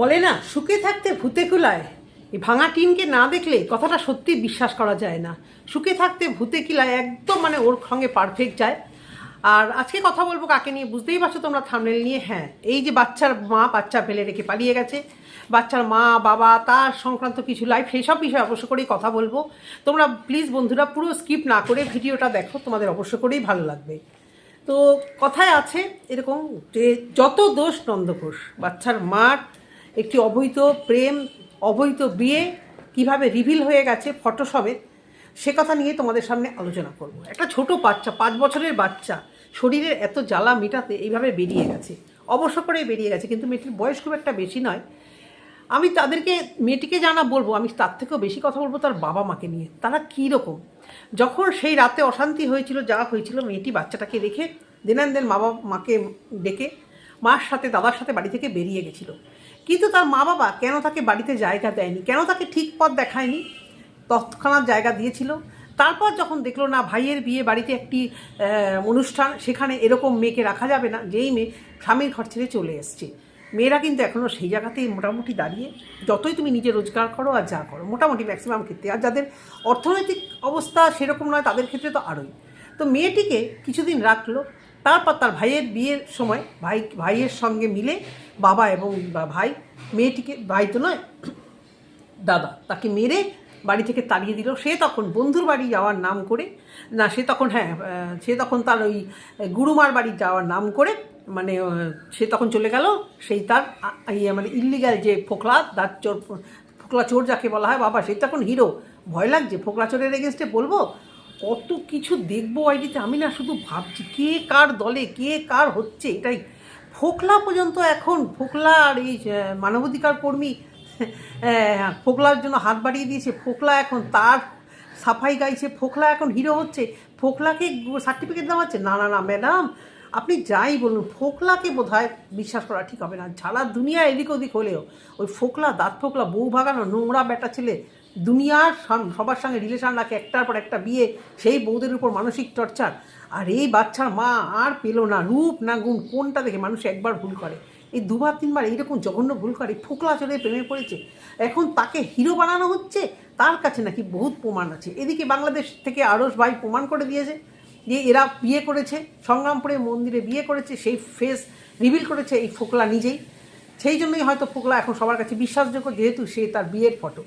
বলে না, সুখে থাকতে ভূতে কুলায়। এই ভাঙা টিনকে না দেখলে কথাটা সত্যি বিশ্বাস করা যায় না। সুখে থাকতে ভূতে কিলায় একদম মানে ওর সঙ্গে পারফেক্ট যায়। আর আজকে কথা বলব কাকে নিয়ে বুঝতেই পারছ তোমরা থামনেল নিয়ে? হ্যাঁ এই যে বাচ্চার মা বাচ্চা ফেলে রেখে পালিয়ে গেছে, বাচ্চার মা, বাবা, তার সংক্রান্ত কিছু লাইফ সেই সব বিষয়ে অবশ্য করেই কথা বলব। তোমরা প্লিজ বন্ধুরা পুরো স্কিপ না করে ভিডিওটা দেখো, তোমাদের অবশ্য করেই ভালো লাগবে। তো কথায় আছে এরকম যে, যত দোষ নন্দঘোষ বাচ্চার মার একটি অবৈধ প্রেম, অবৈধ বিয়ে কীভাবে রিভিল হয়ে গেছে ফটোশপে সে কথা নিয়ে তোমাদের সামনে আলোচনা করব। একটা ছোট বাচ্চা, পাঁচ বছরের বাচ্চা, শরীরের এত জ্বালা মেটাতে এইভাবে বেরিয়ে গেছে। অবশ্য করে বেরিয়ে গেছে, কিন্তু মেয়েটির বয়স খুব একটা বেশি নয়। আমি তাদেরকে, মেয়েটিকে জানা বলব, আমি তার থেকেও বেশি কথা বলব তার বাবা মাকে নিয়ে। তারা কী রকম? যখন সেই রাতে অশান্তি হয়েছিল, যা হয়েছিল, মেয়েটি বাচ্চাটাকে রেখে দেনান দেন মা বাবা মাকে ডেকে মার সাথে, দাদার সাথে বাড়ি থেকে বেরিয়ে গেছিল। কিন্তু তার মা বাবা কেন তাকে বাড়িতে জায়গা দেয়নি? কেন তাকে ঠিক পথ দেখায়নি? তৎক্ষণাৎ জায়গা দিয়েছিল। তারপর যখন দেখল, না, ভাইয়ের বিয়ে বাড়িতে একটি অনুষ্ঠান, সেখানে এরকম মেয়েকে রাখা যাবে না। যেই মেয়ে স্বামীর ঘর ছেড়ে চলে এসছে। মেয়েরা কিন্তু এখনও সেই জায়গাতেই মোটামুটি দাঁড়িয়ে। যতই তুমি নিজে রোজগার করো আর যা করো, মোটামুটি ম্যাক্সিমাম ক্ষেত্রে। আর যাদের অর্থনৈতিক অবস্থা সেরকম নয়, তাদের ক্ষেত্রে তো আরোই। তো মেয়েটিকে কিছুদিন রাখল তারপর তার ভাইয়ের বিয়ের সময় ভাই, ভাইয়ের সঙ্গে মিলে বাবা এবং ভাই মেয়েটিকে, ভাই তো নয়, দাদা তাকে মেরে বাড়ি থেকে তাড়িয়ে দিল। সে তখন বন্ধুর বাড়ি যাওয়ার নাম করে, না, সে তখন হ্যাঁ সে তখন তার ওই গুরুমার বাড়ি যাওয়ার নাম করে মানে সে তখন চলে গেল। সেই তার ইয়ে মানে ইল্লিগাল যে ফোকলা, তার চোর, ফোকলা চোর যাকে বলা হয়, বাবা, সে তখন হিরো ভয় লাগছে, ফোকলা চোরের এগেনস্টে বলব? কত কিছু দেখব আইডিতে, আমি না শুধু ভাবছি কে কার দলে কে কার হচ্ছে এটাই। ফোকলা পর্যন্ত এখন, ফোকলা আর এই মানবাধিকার কর্মী ফোকলার জন্য হাত বাড়িয়ে দিয়েছে। ফোকলা এখন তার সাফাই গাইছে, ফোকলা এখন হিরো হচ্ছে। ফোকলাকে সার্টিফিকেট দেওয়া হচ্ছে? না না না, ম্যাডাম, আপনি যাই বলুন, ফোকলাকে বোধ বিশ্বাস করা ঠিক হবে না। সারা দুনিয়া এদিক ওদিক হলেও, ওই ফোকলা, দাঁত ফোকলা, বউ ভাগানো নোংরা বেটা ছেলে দুনিয়ার সবার সঙ্গে রিলেশন রাখে, একটার পর একটা বিয়ে, সেই বউদের উপর মানসিক টর্চার আর এই বাচ্চার মা আর পেল না, রূপ না গুণ, কোনটা দেখে মানুষ একবার ভুল করে? এই দুবার, তিনবার এইরকম জঘন্য ভুল করে ফোকলা চলে প্রেমে পড়েছে। এখন তাকে হিরো বানানো হচ্ছে, তার কাছে নাকি বহুত প্রমাণ আছে। এদিকে বাংলাদেশ থেকে আরস ভাই প্রমাণ করে দিয়েছে যে এরা বিয়ে করেছে, সংগ্রামপুরে মন্দিরে বিয়ে করেছে, সেই ফেস রিভিল করেছে এই ফোকলা নিজেই। সেই জন্যই হয়তো ফোকলা এখন সবার কাছে বিশ্বাসযোগ্য, যেহেতু সে তার বিয়ের ফটো।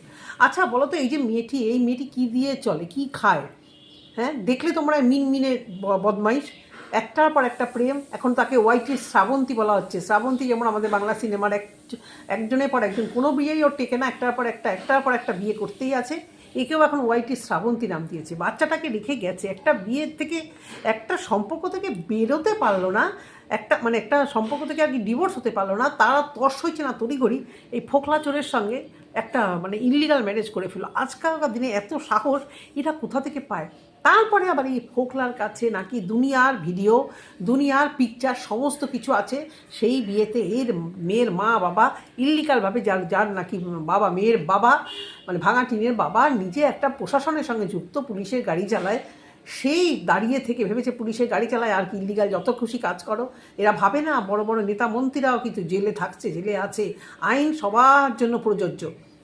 আচ্ছা বলো তো এই যে মেয়েটি, এই মেয়েটি কি দিয়ে চলে, কি খায়? হ্যাঁ দেখলে তোমরা মিন মিনে বদমাইশ। একটার পর একটা প্রেম। এখন তাকে ওয়াইটি শ্রাবন্তী বলা হচ্ছে। শ্রাবন্তী যেমন আমাদের বাংলা সিনেমার এক একজনের পর একজন। কোনো বিয়েই ওর টেকে না, একটার পর একটা, একটার পর একটা বিয়ে করতেই আছে। একেও এখন ওয়াইটি শ্রাবন্তী নাম দিয়েছে। বাচ্চাটাকে রেখে গেছে। একটা বিয়ের থেকে একটা সম্পর্ক থেকে বেরোতে পারল না। একটা মানে একটা সম্পর্ক থেকে আর কি ডিভোর্স হতে পারল না। তারা তর্স হয়েছে না তড়িঘড়ি। এই ফোকলা চোরের সঙ্গে একটা মানে ইনলিগাল ম্যারেজ করে ফেলো আজকালকার দিনে এত সাহস এটা কোথা থেকে পায়? তারপরে আবার এই ফোকলার কাছে নাকি দুনিয়ার ভিডিও, দুনিয়ার পিকচার সমস্ত কিছু আছে। সেই বিয়েতে এর মেয়ের মা বাবা ইল্লিগালভাবে যার যার নাকি বাবা, মেয়ের বাবা মানে ভাঙা টিনের বাবা, নিজে একটা প্রশাসনের সঙ্গে যুক্ত, পুলিশের গাড়ি চালায়। সেই দাঁড়িয়ে থেকে ভেবেছে পুলিশের গাড়ি চালায়, আর কি ইলিগাল যত খুশি কাজ করো। এরা ভাবে না, বড় বড় নেতা মন্ত্রীরাও কিন্তু জেলে থাকছে, জেলে আছে। আইন সবার জন্য প্রযোজ্য।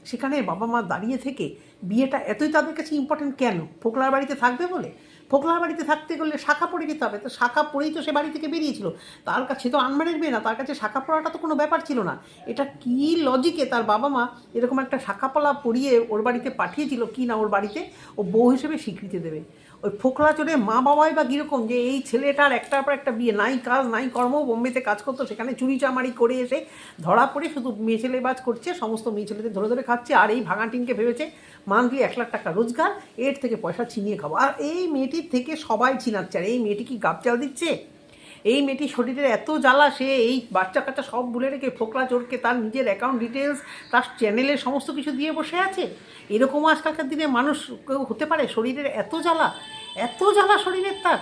সেখানে বাবা মা দাঁড়িয়ে থেকে বিয়েটা এতই তাদের কাছে ইম্পর্টেন্ট কেন? ফোকলার বাড়িতে থাকবে বলে? ফোকলার বাড়িতে থাকতে গেলে শাখা পড়ে যেতে হবে। তো শাখা পড়েই তো সে বাড়ি থেকে বেরিয়েছিল। তার কাছে তো আনমারের মেয়ে না, তার কাছে শাখা পড়াটা তো কোনো ব্যাপার ছিল না। এটা কি লজিকে তার বাবা মা এরকম একটা শাখা পড়িয়ে ওর বাড়িতে পাঠিয়েছিল? কি না ওর বাড়িতে? ও বউ হিসেবে স্বীকৃতি দেবে। ওই ফোকলা চোরে মা বাবাই বা কীরকম যে এই ছেলেটার একটার পর একটা বিয়ে, নাই কাজ, নাই কর্ম, বোম্বেতে কাজ করতো, সেখানে চুরি চামারি করে এসে ধরা পড়ে শুধু মেয়ে ছেলে বাজ করছে, সমস্ত মেয়ে ছেলেদের ধরে ধরে খাচ্ছে, আর এই ভাঙা টিনকে ভেবেছে মান্থলি এক লাখ টাকা রোজগার, এর থেকে পয়সা ছিনিয়ে খাব। আর এই মেয়েটির থেকে সবাই ছিনাচ্ছে আর এই মেয়েটি কি গাবচাল দিচ্ছে? এই মেয়েটির শরীরের এত জ্বালা, সে এই বাচ্চা কাচ্চা সব ভুলে রেখে ফোকলা চোরকে তার নিজের অ্যাকাউন্ট ডিটেলস তার চ্যানেলের সমস্ত কিছু দিয়ে বসে আছে? এরকম আজকালকার দিনে মানুষ হতে পারে? শরীরের এত জ্বালা এত জ্বালা শরীরের তার।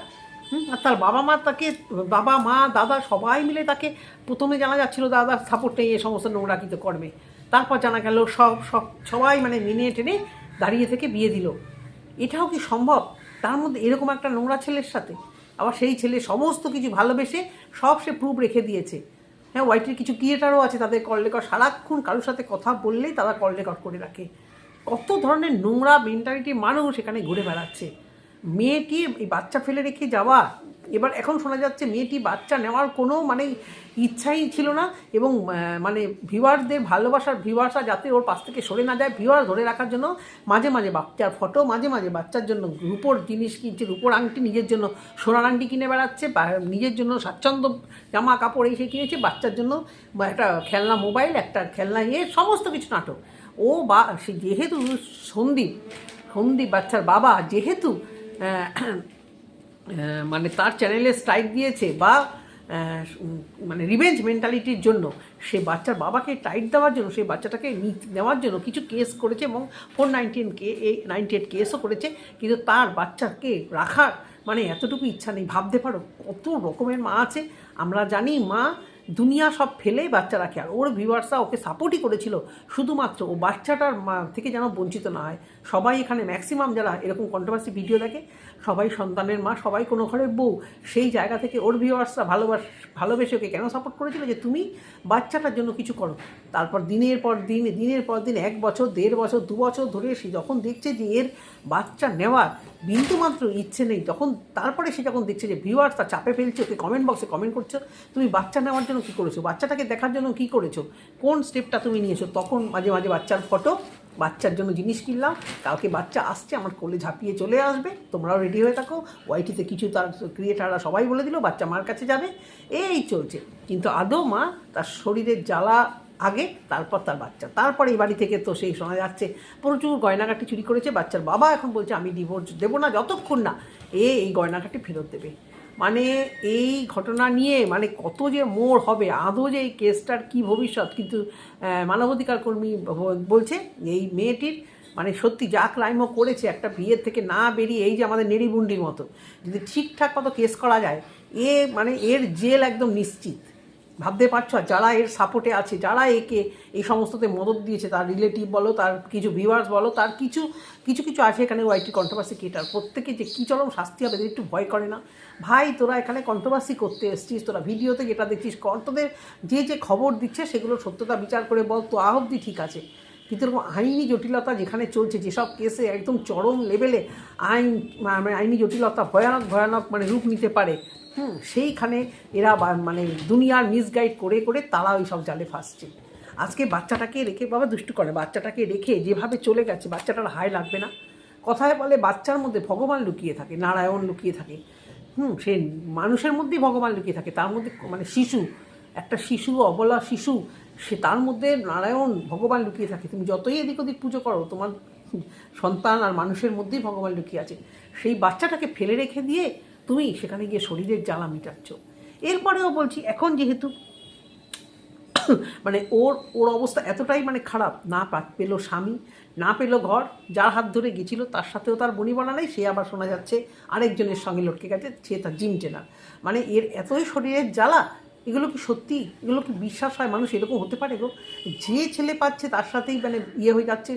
আর তার বাবা মা তাকে, বাবা, মা, দাদা সবাই মিলে তাকে প্রথমে জানা যাচ্ছিল দাদার সাপোর্ট নেই সমস্ত নোংরাকিত কর্মে। তারপর জানা গেল সব সব, সবাই মানে মেনে টেনে দাঁড়িয়ে থেকে বিয়ে দিল। এটাও কি সম্ভব? তার মধ্যে এরকম একটা নোংরা ছেলের সাথে? আবার সেই ছেলে সমস্ত কিছু ভালোবেসে সব সে প্রুফ রেখে দিয়েছে। হ্যাঁ ওয়াইটির কিছু ক্রিয়েটারও আছে, তাদের কল রেকর্ড সারাক্ষণ কারোর সাথে কথা বললেই তারা কল রেকর্ড করে রাখে। কত ধরনের নোংরা মেন্টালিটির মানুষ এখানে ঘুরে বেড়াচ্ছে। মেয়েটি এই বাচ্চা ফেলে রেখে যাওয়া, এবার এখন শোনা যাচ্ছে মেয়েটি বাচ্চা নেওয়ার কোনো মানে ইচ্ছাই ছিল না এবং মানে ভিউয়ারদের ভালোবাসার ভিউয়ার্সরা যাতে ওর পাশ থেকে সরে না যায় ভিউয়ার ধরে রাখার জন্য মাঝে মাঝে বাচ্চার ফটো মাঝে মাঝে বাচ্চার জন্য রূপোর জিনিস কিনছে, রূপোর আংটি নিজের জন্য সোনার আংটি কিনে বেড়াচ্ছে নিজের জন্য স্বাচ্ছন্দ্য জামা কাপড় এই সে কিনেছে, বাচ্চার জন্য একটা খেলনা মোবাইল, একটা খেলনা ইয়ে সমস্ত কিছু নাটক। ও বা, সে যেহেতু সন্দীপ সন্দীপ বাচ্চার বাবা, যেহেতু মানে তার চ্যানেলে স্ট্রাইক দিয়েছে বা মানে রিভেঞ্জ মেন্টালিটির জন্য। সে বাচ্চার বাবাকে টাইট দেওয়ার জন্য সেই বাচ্চাটাকে নেওয়ার জন্য কিছু কেস করেছে এবং ফোর নাইনটিন কে এই নাইনটি এইট কেসও করেছে। কিন্তু তার বাচ্চাকে রাখার মানে এতটুকু ইচ্ছা নেই। ভাবতে পারো কত রকমের মা আছে। আমরা জানি মা দুনিয়া সব ফেলে বাচ্চা রাখে আর ওর ভিউয়ার্সরা ওকে সাপোর্টই করেছিল শুধুমাত্র। ও বাচ্চাটার থেকে যেন বঞ্চিত না হয়। সবাই এখানে ম্যাক্সিমাম যারা এরকম কন্ট্রোভার্সি ভিডিও দেখে, সবাই সন্তানের মা, সবাই কোনো ঘরের বউ, সেই জায়গা থেকে ওর ভিউয়ার্সরা ভালোবাস, ভালোবেসে ওকে কেন সাপোর্ট করেছিল যে তুমি বাচ্চাটার জন্য কিছু করো? তারপর দিনের পর দিন, দিনের পর দিন, এক বছর, দেড় বছর, দু বছর ধরে সে যখন দেখছে যে এর বাচ্চা নেওয়ার বিন্দুমাত্র ইচ্ছে নেই, তখন তারপরে সে যখন দেখছে যে ভিউয়ার্স তার চাপে ফেলছে, ওকে কমেন্ট বক্সে কমেন্ট করছ, তুমি বাচ্চা নেওয়ার জন্য কী করেছ? বাচ্চাটাকে দেখার জন্য কী করেছ? কোন স্টেপটা তুমি নিয়েছো? তখন মাঝে মাঝে বাচ্চার ফটো বাচ্চার জন্য জিনিস কিনলাম। কালকে বাচ্চা আসছে, আমার কোলে ঝাঁপিয়ে চলে আসবে। তোমরাও রেডি হয়ে থাকো। ওয়াইটিতে কিছু তার ক্রিয়েটাররা সবাই বলে দিল, বাচ্চা মার কাছে যাবে। এই চলছে। কিন্তু আদৌ মা তার শরীরের জ্বালা আগে, তারপর তার বাচ্চা। তারপরে এই বাড়ি থেকে তো সেই শোনা যাচ্ছে, প্রচুর গয়নাগাটি চুরি করেছে। বাচ্চার বাবা এখন বলছে, আমি ডিভোর্স দেবো না, যতক্ষণ না এ এই গয়নাগাটি ফেরত দেবে। মানে এই ঘটনা নিয়ে মানে কত যে মোড় হবে, আদৌ যে এই কেসটার কী ভবিষ্যৎ? কিন্তু মানবাধিকার কর্মী বলছে এই মেয়েটির মানে সত্যি যা ক্রাইমও করেছে একটা বিয়ের থেকে না বেরিয়ে এই যে আমাদের নেড়িবুন্ডির মতো। যদি ঠিকঠাক মতো কেস করা যায়, এ মানে এর জেল একদম নিশ্চিত। ভাবতে পারছ? আর যারা এর সাপোর্টে আছে, যারা একে এই সমস্ততে মদত দিয়েছে, তার রিলেটিভ বলো, তার কিছু ভিউয়ার্স বলো, তার কিছু কিছু কিছু আছে এখানে ওয়াইটি কন্ট্রোভার্সি ক্রিয়েটার প্রত্যেকে যে কী চরম শাস্তি হবে, এদের একটু ভয় করে না। ভাই, তোরা এখানে কন্ট্রোভার্সি করতে এসছিস, তোরা ভিডিওতে যেটা দেখছিস তোদের যে যে খবর দিচ্ছে, সেগুলো সত্যতা বিচার করে বল, তো আহব্দি ঠিক আছে। কিন্তু এরকম আইনি জটিলতা যেখানে চলছে, যেসব কেসে একদম চরম লেভেলে আইন মানে আইনি জটিলতা ভয়ানক ভয়ানক মানে রূপ নিতে পারে, হুম, সেইখানে এরা মানে দুনিয়ার মিসগাইড করে করে তারা ওই সব জালে ফাঁসছে। আজকে বাচ্চাটাকে রেখে, বাবা দুষ্টু করে, বাচ্চাটাকে রেখে যেভাবে চলে গেছে, বাচ্চাটার হায় লাগবে না। কথায় বলে, বাচ্চার মধ্যে ভগবান লুকিয়ে থাকে, নারায়ণ লুকিয়ে থাকে। হুম, সে মানুষের মধ্যেই ভগবান লুকিয়ে থাকে, তার মধ্যে মানে শিশু, একটা শিশু, অবলা শিশু সে তার মধ্যে নারায়ণ ভগবান লুকিয়ে থাকে। তুমি যতই এদিক ওদিক পুজো করো, তোমার সন্তান আর মানুষের মধ্যেই ভগবান লুকিয়ে আছে। সেই বাচ্চাটাকে ফেলে রেখে দিয়ে তুমি সেখানে গিয়ে শরীরের জ্বালা মিটাচ্ছ। এরপরেও বলছি, এখন যেহেতু মানে ওর ওর অবস্থা এতটাই মানে খারাপ, না পেল স্বামী, না পেল ঘর, যার হাত ধরে গেছিল, তার সাথেও তার বনিবনা নেই, সে আবার শোনা যাচ্ছে আরেকজনের সঙ্গে লটকে গেছে, সে তার জিম ট্রেনার মানে এর এতই শরীরের জ্বালা এগুলো কি সত্যি? এগুলো কি বিশ্বাস হয়? মানুষ এরকম হতে পারে গো? যে ছেলে পাচ্ছে তার সাথেই মানে ইয়ে হয়ে যাচ্ছে।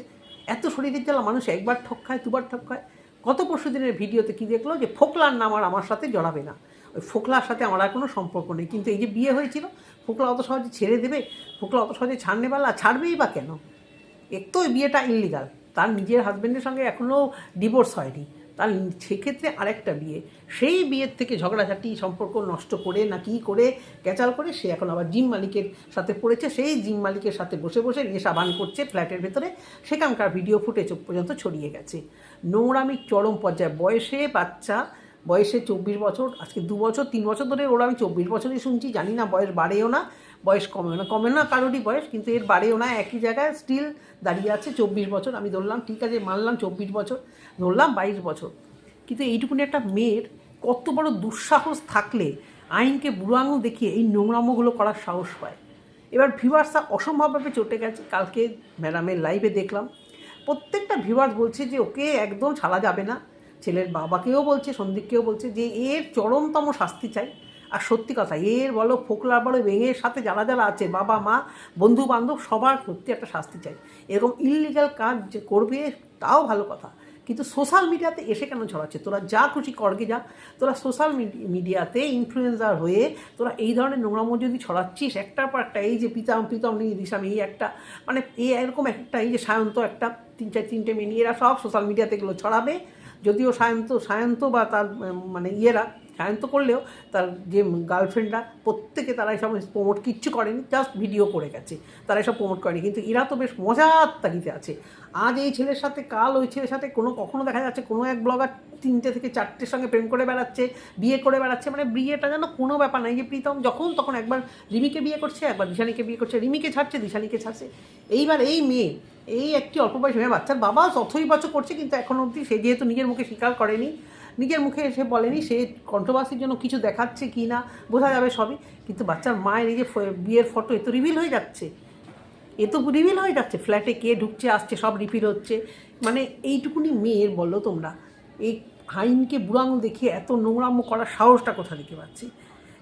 এত শরীরের জ্বালা, মানুষ একবার ঠক খায়, দুবার ঠক খায়। গত পরশু দিনের ভিডিওতে কী দেখল? যে ফোকলার নাম আর আমার সাথে জড়াবে না। ওই ফোকলার সাথে আমার আর কোনো সম্পর্ক নেই। কিন্তু এই যে বিয়ে হয়েছিল, ফোকলা অত সহজে ছেড়ে দেবে? ফোকলা অত সহজে ছাড়নে বেলা ছাড়বেই বা কেন? এক তো বিয়েটা ইনলিগাল তার নিজের হাজব্যান্ডের সঙ্গে এখনও ডিভোর্স হয়নি। তার সেক্ষেত্রে আরেকটা বিয়ে। সেই বিয়ের থেকে ঝগড়াঝাটি, সম্পর্ক নষ্ট করে না কি করে ক্যাচাল করে, সে এখন আবার জিম মালিকের সাথে পড়েছে। সেই জিম মালিকের সাথে বসে বসে নেশা বান করছে ফ্ল্যাটের ভেতরে। সেখানকার ভিডিও ফুটেজ পর্যন্ত ছড়িয়ে গেছে। নোংরামি চরম পর্যায়ে। বয়সে বাচ্চা, বয়সে চব্বিশ বছর, আজকে দু বছর, তিন বছর ধরে ওরা আমি চব্বিশ বছরই শুনছি। জানি না বয়স বাড়েও না। বয়স কমেও না, কমে না কারোরই বয়স, কিন্তু এর বাড়েও না, একই জায়গায় স্টিল দাঁড়িয়ে আছে চব্বিশ বছর। আমি ধরলাম, ঠিক আছে, মানলাম চব্বিশ বছর, ধরলাম বাইশ বছর। কিন্তু এইটুকুনি একটা মেয়ের কত বড় দুঃসাহস থাকলে আইনকে বুড়ো দেখিয়ে এই নোংরামোগুলো করার সাহস পায়। এবার ভিউয়ার্সরা অসম্ভবভাবে চটে গেছে। কালকে ম্যাডামের লাইভে দেখলাম, প্রত্যেকটা ভিউয়ার্স বলছে যে, ওকে একদম ছাড়া যাবে না। ছেলের বাবাকেও বলছে, সন্দীপকেও বলছে যে, এর চরমতম শাস্তি চাই। আর সত্যি কথা, এর বলো ফোকলার বলো ভেঙের সাথে যারা যারা আছে, বাবা, মা বন্ধু বান্ধব সবার সত্যি একটা শাস্তি চাই। এরকম ইললিগাল কাজ যে করবে, তাও ভালো কথা। কিন্তু সোশ্যাল মিডিয়াতে এসে কেন ছড়াচ্ছে? তোরা যা খুশি করগে যা। তোরা সোশ্যাল মিডিয়াতে ইনফ্লুয়েন্সার হয়ে, তোরা এই ধরনের নোংরামো যদি ছড়াচ্ছিস, একটার পর একটা, এই যে পিতাম পিতাম নিয়ে দিশাম, এই একটা মানে এই এরকম একটা, এই যে সায়ন্ত একটা, তিন চার, তিনটে মেয়ে এরা সব সোশ্যাল মিডিয়াতে এগুলো ছড়াবে। যদিও সায়ন্ত সায়ন্ত বা তার মানে ইয়েরা সায়ন্ত করলেও তার যে গার্লফ্রেন্ডরা প্রত্যেকে তারা এসব প্রমোট কিচ্ছু করেনি জাস্ট ভিডিও করে গেছে। তারা এসব প্রমোট করেনি, কিন্তু এরা তো বেশ মজার তাগিতে আছে। আজ এই ছেলের সাথে, কাল ওই ছেলের সাথে কোনো কখনো দেখা যাচ্ছে, কোনো এক ব্লগার তিনটে থেকে চারটের সঙ্গে প্রেম করে বেড়াচ্ছে, বিয়ে করে বেড়াচ্ছে মানে বিয়েটা যেন কোনো ব্যাপার নাই যে প্রীতম যখন তখন একবার রিমিকে বিয়ে করছে, একবার দিশানিকে বিয়ে করছে, রিমিকে ছাড়ছে, দিশানিকে ছাড়ছে। এইবার এই মেয়ে, এই একটি অল্প বয়সী মেয়ে, বাচ্চার বাবা যতই বছর করছে, কিন্তু এখন অবধি সে যেহেতু নিজের মুখে স্বীকার করেনি নিজের মুখে এসে বলেনি, সে কন্ট্রোভার্সির জন্য কিছু দেখাচ্ছে কি না, বোঝা যাবে সবই। কিন্তু বাচ্চার মায়ের এই যে বিয়ের ফটো এ তো রিভিল হয়ে যাচ্ছে। এ তো রিভিল হয়ে যাচ্ছে। ফ্ল্যাটে কে ঢুকছে, আসছে, সব রিপিল হচ্ছে। মানে এইটুকুনি মেয়ের বলো তোমরা, এই আইনকে বুড়াঙ্গুল দেখিয়ে এত নোংরাম্য করার সাহসটা কোথা থেকে পাচ্ছে?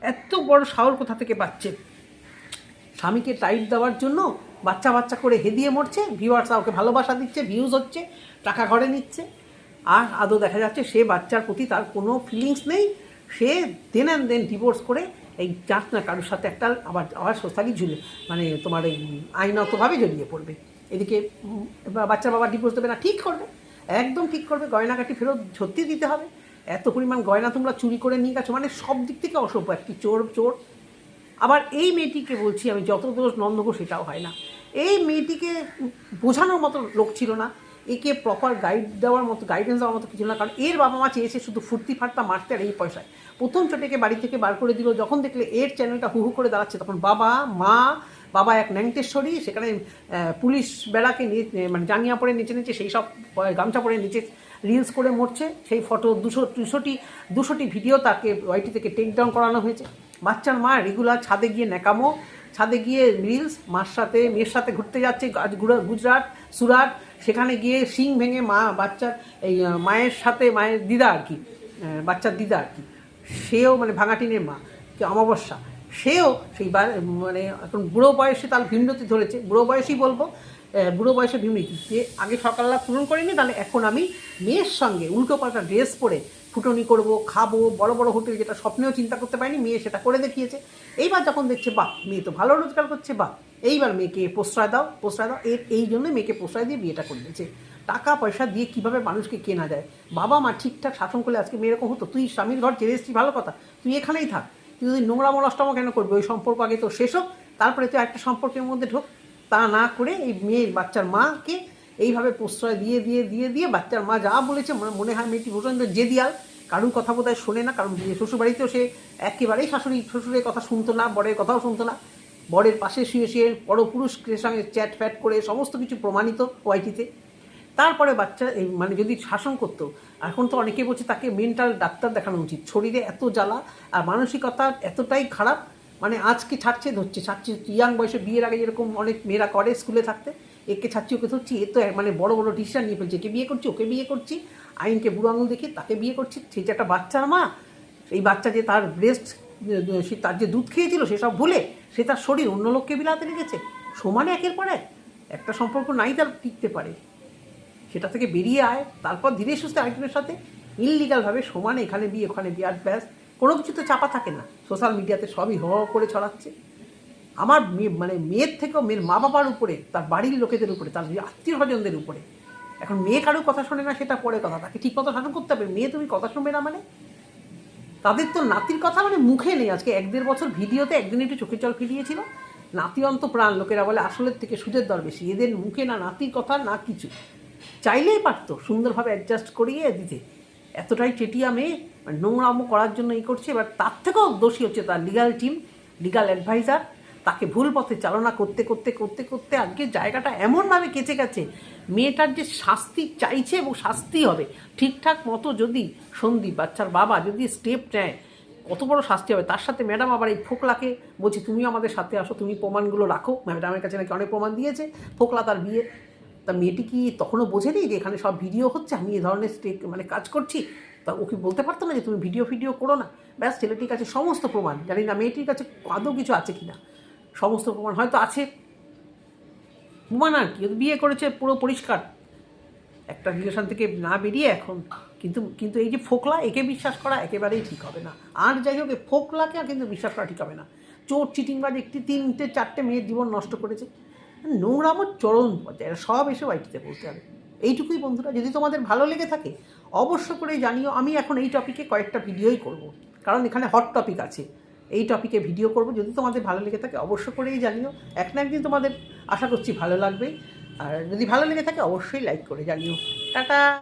এত বড় সাহস কোথা থেকে পাচ্ছে? স্বামীকে টাইট দেওয়ার জন্য বাচ্চা বাচ্চা করে হেদিয়ে মরছে ভিউয়ার্সরা ওকে ভালোবাসা দিচ্ছে ভিউজ হচ্ছে, টাকা ঘরে নিচ্ছে। আর আদৌ দেখা যাচ্ছে সে বাচ্চার প্রতি তার কোনো ফিলিংস নেই। সে দেন অ্যান্ড দেন ডিভোর্স করে এই চাঁচ না কারোর সাথে একটা আবার আবার সোশ্যালি ঝুলে মানে তোমার এই আইনতভাবে জড়িয়ে পড়বে। এদিকে বাচ্চার বাবা ডিভোর্স দেবে না, ঠিক করবে। একদম ঠিক করবে, গয়নাগাটি ফেরত সত্যি দিতে হবে। এত পরিমাণ গয়না তোমরা চুরি করে নিয়ে গেছো মানে সব দিক থেকে অসভ্য, একটি চোর চোর। আবার এই মেয়েটিকে বলছি আমি, যত দোষ নন্দগো সেটাও হয় না। এই মেয়েটিকে বোঝানোর মতো লোক ছিল না। একে প্রপার গাইড দেওয়ার মতো গাইডেন্স দেওয়ার মতো কিছু না, কারণ এর বাবা মা চেয়েছে শুধু ফুর্তি ফাট্টা মারতে আর এই পয়সায়। প্রথম চোটেকে বাড়ি থেকে বার করে দিল, যখন দেখলে এর চ্যানেলটা হু হু করে দাঁড়াচ্ছে, তখন বাবা, মা, বাবা এক ন্যাংটেশ্বরী, সেখানে পুলিশ বেড়াকে নিয়ে মানে জাঙ্গিয়া পরে নিচে নেচে, সেই সব গামছা পরে নিচে রিলস করে মরছে। সেই ফটো দুশো, দুশোটি দুশোটি ভিডিও তাকে ওয়াইটি থেকে টেক ডাউন করানো হয়েছে। বাচ্চার মা রেগুলার ছাদে গিয়ে ন্যাকামো, ছাদে গিয়ে রিলস মার সাথে, মেয়ের সাথে ঘুরতে যাচ্ছে গুজরাট, সুরাট সেখানে গিয়ে শিং ভেঙে মা, বাচ্চার এই মায়ের সাথে মায়ের দিদা আর কি বাচ্চার দিদা আর কি, সেও মানে ভাঙাটিনের মা, কি অমাবস্যা, সেও সেই মানে এখন বুড়ো বয়সে তার ভিন্নতি ধরেছে, বুড়ো বয়সেই বলব বুড়ো বয়সে ভিন্নতি, যে আগে সকালবেলা পূরণ করিনি, তাহলে এখন আমি মেয়ের সঙ্গে উল্টো পাল্টা ড্রেস পরে ফুটনি করব, খাব, বড় বড় হোটেল যেটা স্বপ্নেও চিন্তা করতে পারিনি, মেয়ে সেটা করে দেখিয়েছে। এইবার যখন দেখছে, বাহ, মেয়ে তো ভালো রোজগার করছে, বাহ, এইবার মেয়েকে প্রশ্রয় দাও প্রশ্রয় দাও, এর এই জন্য মেয়েকে প্রশ্রয় দিয়ে বিয়েটা করে দিয়েছে। টাকা পয়সা দিয়ে কীভাবে মানুষকে কেনা যায়? বাবা মা ঠিকঠাক শাসন করলে আজকে মেয়ে এরকম হতো? তুই স্বামীর ঘর ছেড়ে এসেছিস, ভালো কথা। তুই এখানেই থাক। তুই যদি নোংরা নষ্টমো কেন করবি? ওই সম্পর্ক আগে তো শেষ হোক, তারপরে তুই একটা সম্পর্কের মধ্যে ঢোক। তা না করে এই মেয়ের বাচ্চার মাকে এইভাবে প্রশ্রয় দিয়ে দিয়ে দিয়ে দিয়ে বাচ্চার মা যা বলেছে মনে হয় মেয়েটি প্রচণ্ড জেদিয়াল। কারুর কথা বোধহয় শোনে না, কারণ শ্বশুরবাড়িতেও সে একেবারেই শাশুড়ি, শ্বশুরের কথা শুনতো না, বরের কথাও শুনতো না। বরের পাশে শুয়ে শুয়ে বড় পুরুষের সঙ্গে চ্যাট ফ্যাট করে সমস্ত কিছু প্রমাণিত ওয়াইটিতে। তারপরে বাচ্চা এই মানে যদি শাসন করতো, এখন তো অনেকে বলছে তাকে মেন্টাল ডাক্তার দেখানো উচিত। শরীরে এত জ্বালা আর মানসিকতা এতটাই খারাপ মানে আজকে ছাড়ছে, ধরছে, ছাড়ছে, ইয়াং বয়সে বিয়ের আগে যেরকম অনেক মেয়েরা করে স্কুলে থাকতে একে ছাড়ছি, ওকে ধরছি, এ তো মানে বড় বড় ডিসিশন নিয়ে ফেলছে। একে বিয়ে করছি, ওকে বিয়ে করছি, আইনকে বুড়ো আঙুল দেখে তাকে বিয়ে করছি। সে যে একটা বাচ্চার মা, এই বাচ্চা যে তার ব্রেস্ট সে তার যে দুধ খেয়েছিল সেসব ভুলে, সে তার শরীর অন্য লোককে বিলাতে লেগেছে সমানে একের পর এক, একটা সম্পর্ক নাই তার, টিকতে পারে। সেটা থেকে বেরিয়ে আয়, তারপর ধীরে সুস্থে আরেকজনের সাথে ইনলিগালভাবে সমানে এখানে বিয়ে, ওখানে বিয়ে, আর ব্যাস, কোনো কিছু তো চাপা থাকে না। সোশ্যাল মিডিয়াতে সবই হ করে ছড়াচ্ছে। আমার মেয়ে মানে মেয়ের থেকেও মেয়ের মা বাবার উপরে, তার বাড়ির লোকেদের উপরে, তার আত্মীয় স্বজনদের উপরে। এখন মেয়ে কারোর কথা শোনে না, সেটা পরে কথা। তাকে ঠিক মতো শাসন করতে হবে। মেয়ে তুমি কথা শুনবে না মানে? তাদের তো নাতির কথা মানে মুখে নেই। আজকে এক দেড় বছর ভিডিওতে একদিন একটু চোখের জল ফিরিয়েছিল নাতি অন্ত প্রাণ। লোকেরা বলে, আসলের থেকে সুদের দর বেশি। এদের মুখে না নাতির কথা, না কিছু। চাইলেই পারতো, সুন্দরভাবে অ্যাডজাস্ট করিয়ে দিতে। এতটাই চেটিয়া মেয়ে মানে নোংরামো করার জন্য এই করছে। এবার তার থেকেও দোষী হচ্ছে তার লিগাল টিম লিগাল অ্যাডভাইজার তাকে ভুল পথে চালনা করতে করতে করতে করতে আজকে জায়গাটা এমনভাবে কেচে গেছে। মেয়েটার যে শাস্তি চাইছে এবং শাস্তি হবে, ঠিকঠাক মতো যদি সন্দীপ বাচ্চার বাবা যদি স্টেপ নেয়, কত বড় শাস্তি হবে। তার সাথে ম্যাডাম আবার এই ফোকলাকে বলছি তুমি আমাদের সাথে আসো, তুমি প্রমাণগুলো রাখো। ম্যাডামের কাছে নাকি অনেক প্রমাণ দিয়েছে, ফোকলা তার বিয়ে। তা মেয়েটি কি তখনও বোঝেনি যে এখানে সব ভিডিও হচ্ছে, আমি এ ধরনের স্টেক মানে কাজ করছি? তা ও কি বলতে পারতো না যে তুমি ভিডিও ফিডিও করো না? ব্যাস, ছেলেটির কাছে সমস্ত প্রমাণ। জানি না মেয়েটির কাছে আদৌ কিছু আছে কি না সমস্ত প্রমাণ। হয়তো আছে। প্রমাণ আর কি বিয়ে করেছে, পুরো পরিষ্কার। একটা রিলেশন থেকে না বেরিয়ে এখন, কিন্তু কিন্তু এই যে ফোকলা, একে বিশ্বাস করা একেবারেই ঠিক হবে না। আর যাই হোক ফোকলাকে আর কিন্তু বিশ্বাস করা ঠিক হবে না। চোর, চিটিংবাজ, একটি তিনটে, চারটে মেয়ের জীবন নষ্ট করেছে। নোংরামো চরম পর্যায়ে সব এসে বাড়িতে বলতে হবে। এইটুকুই বন্ধুরা, যদি তোমাদের ভালো লেগে থাকে, অবশ্য করে জানিও, আমি এখন এই টপিকে কয়েকটা ভিডিওই করব। কারণ এখানে হট টপিক আছে। এই টপিকে ভিডিও করব। যদি তোমাদের ভালো লেগে থাকে, অবশ্য করেই জানিও। এক না একদিন তোমাদের আশা করছি ভালো লাগবে। আর যদি ভালো লেগে থাকে, অবশ্যই লাইক করে জানিও। টাটা!